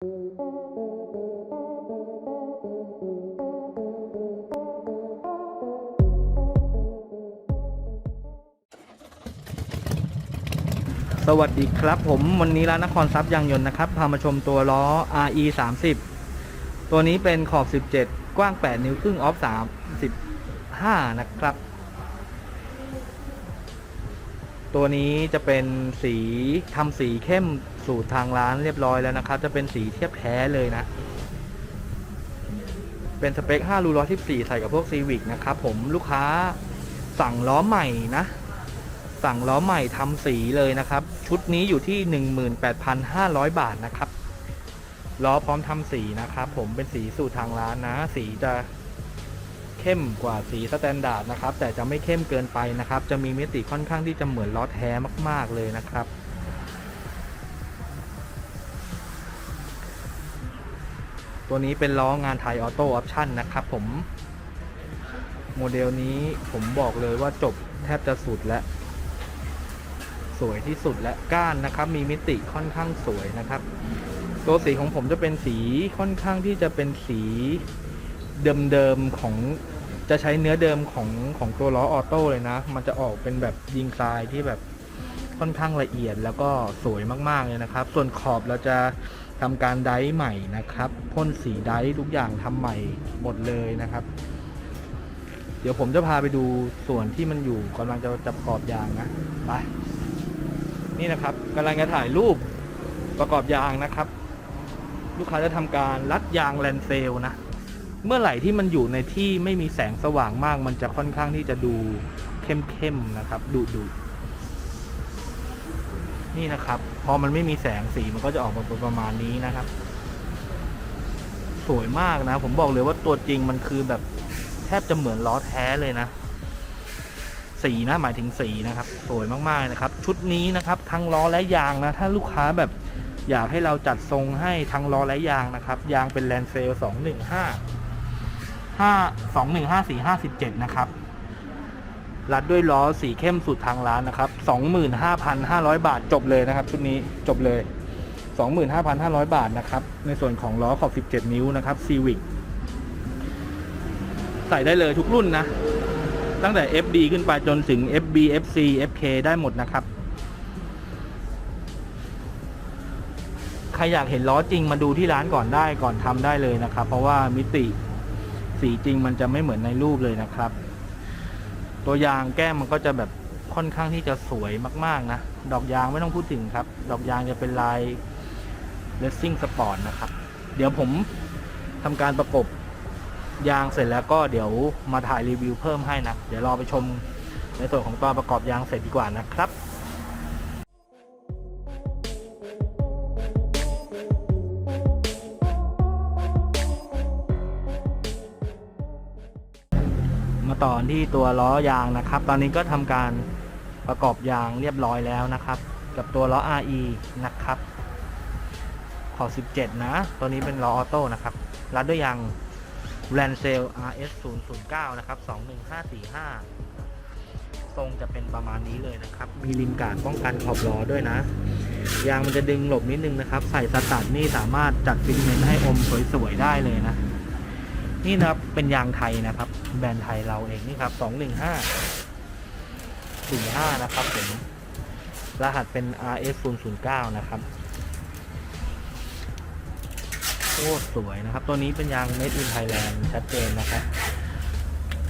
สวัสดีครับผมวันนี้ร้านนครทรัพย์ยางยนต์นะครับ พามาชมตัวล้อ RE 30ตัวนี้เป็นขอบ 17 กว้าง 8 นิ้วครึ่งออฟ 35 นะครับ ตัวนี้จะเป็นสีทำสีเข้มสูตรทางร้านเรียบร้อยแล้วนะครับ จะเป็นสีเทียบแท้เลยนะ เป็นสเปค5รู114 ใส่กับพวกซีวิกนะครับผมลูกค้าสั่งล้อใหม่นะ สั่งล้อใหม่ทำสีเลยนะครับ ชุดนี้อยู่ที่ 18,500 บาทนะครับล้อพร้อมทำสีนะครับผมเป็นสีสูตรทางร้านนะ สีจะ เข้มกว่าสีสแตนดาร์ดนะครับ แต่จะไม่เข้มเกินไปนะครับ จะมีมิติค่อนข้างที่จะเหมือนล้อแท้มาก ๆเลยนะครับตัวนี้เป็นล้องานไทยออโต้ออปชั่นนะครับผม โมเดลนี้ผมบอกเลยว่าจบแทบจะสุดแล้ว สวยที่สุดและก้านนะครับ มีมิติค่อนข้างสวยนะครับ ตัวสีของผมจะเป็นสีค่อนข้างที่จะเป็นสีเดิมๆของ จะใช้เนื้อเดิมของของตัวล้อออโต้เลยนะ มันจะออกเป็นแบบยิงทรายที่แบบค่อนข้างละเอียดแล้วก็สวยมากๆเลยนะครับ ส่วนขอบเราจะทำการไดร์ใหม่นะครับพ่นสีไดร์ทุกอย่างทำใหม่หมดเลยนะครับ เดี๋ยวผมจะพาไปดูส่วนที่มันอยู่กำลังจะจับขอบยางนะไปนี่นะครับกำลังจะถ่ายรูปประกอบยางนะครับ ลูกค้าจะทำการรัดยางแลนเซลนะ เมื่อไหร่ที่มันอยู่ในที่ไม่มีแสงสว่างมาก มันจะค่อนข้างที่จะดูเข้มๆนะครับดุดุนี่นะครับ พอมันไม่มีแสงสีมันก็จะออกมาเป็นประมาณนี้นะครับ สวยมากนะ ผมบอกเลยว่าตัวจริงมันคือแบบแทบจะเหมือนล้อแท้เลยนะ สีนะหมายถึงสีนะครับ สวยมากๆนะครับ ชุดนี้นะครับ ทั้งล้อและยางนะ ถ้าลูกค้าแบบอยากให้เราจัดทรงให้ทั้งล้อและยางนะครับ ยางเป็นแลนเซลสองหนึ่งห้า ห้าสองหนึ่งห้าสี่ห้าสิบเจ็ดนะครับ รัดด้วยล้อสีเข้มสุดทางร้านนะครับสองหมื่นห้าพันห้าร้อยบาทจบเลยนะครับ ชุดนี้จบเลยสองหมื่นห้าพันห้าร้อยบาทนะครับ ในส่วนของล้อขอบสิบเจ็ดนิ้วนะครับซีวิกใส่ได้เลยทุกรุ่นนะ ตั้งแต่ FD ขึ้นไปจนถึง FB FC FK ได้หมดนะครับใครอยากเห็นล้อจริงมาดูที่ร้านก่อนได้ก่อนทำได้เลยนะครับ เพราะว่ามิติ สีจริงมันจะไม่เหมือนในรูปเลยนะครับ ตัวยางแก้มมันก็จะแบบค่อนข้างที่จะสวยมากๆนะ ดอกยางไม่ต้องพูดถึงครับ ดอกยางจะเป็นลายเลสซิ่งสปอร์ตนะครับ เดี๋ยวผมทำการประกบยางเสร็จแล้วก็เดี๋ยวมาถ่ายรีวิวเพิ่มให้นะ เดี๋ยวรอไปชมในส่วนของตอนประกอบยางเสร็จดีกว่านะครับ มาต่อที่ตัวล้อยางนะครับ ตอนนี้ก็ทำการประกอบยางเรียบร้อยแล้วนะครับ กับตัวล้อ RE นะครับ ขอ 17 นะ ตัวนี้เป็นล้อออโต้นะครับ รัดด้วยยาง r a n c e l RS 0 0 9นะครับ 21545 ทรงจะเป็นประมาณนี้เลยนะครับ มีริมการป้องกันขอบล้อด้วยนะ ยางมันจะดึงหลบนิดนึงนะครับ ใส่สตัดนี่สามารถจัดฟิตเมนต์ให้อมสวยๆได้เลยนะ นี่นะครับเป็นยางไทยนะครับ แบรนด์ไทยเราเองนี่ครับ215 45นะครับผมรหัสเป็น RS 0 0 9นะครับโคตรสวยนะครับ ตัวนี้เป็นยาง Made in Thailand ชัดเจนนะครับ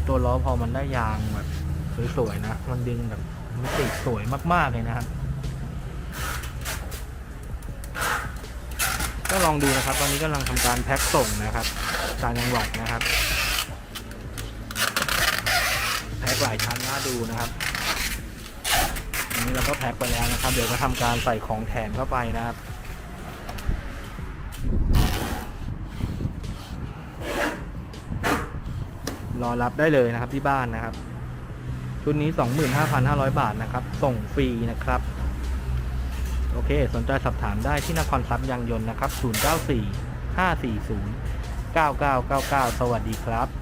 ตัวล้อพอมันได้ยางแบบสวยๆนะ มันดึงแบบมิติสวยมากๆเลยนะครับ ก็ลองดูนะครับ ตอนนี้กำลังทำการแพ็คส่งนะครับต่างจังหวัดนะครับแพ็คหลายชั้นน่าดูนะครับอันนี้เราก็แพ็คไปแล้วนะครับ เดี๋ยวก็ทำการใส่ของแถมเข้าไปนะครับรอรับได้เลยนะครับที่บ้านนะครับ ชุดนี้ 25,500 บาทนะครับ ส่งฟรีนะครับ โอเค สนใจสอบถามได้ที่นครทรัพย์ยางยนต์นะครับ 094 540 9999 สวัสดีครับ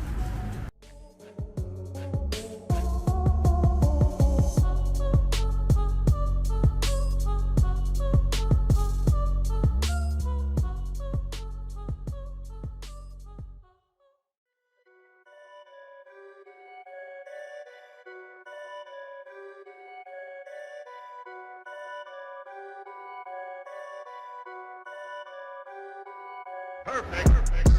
Perfect. Perfect.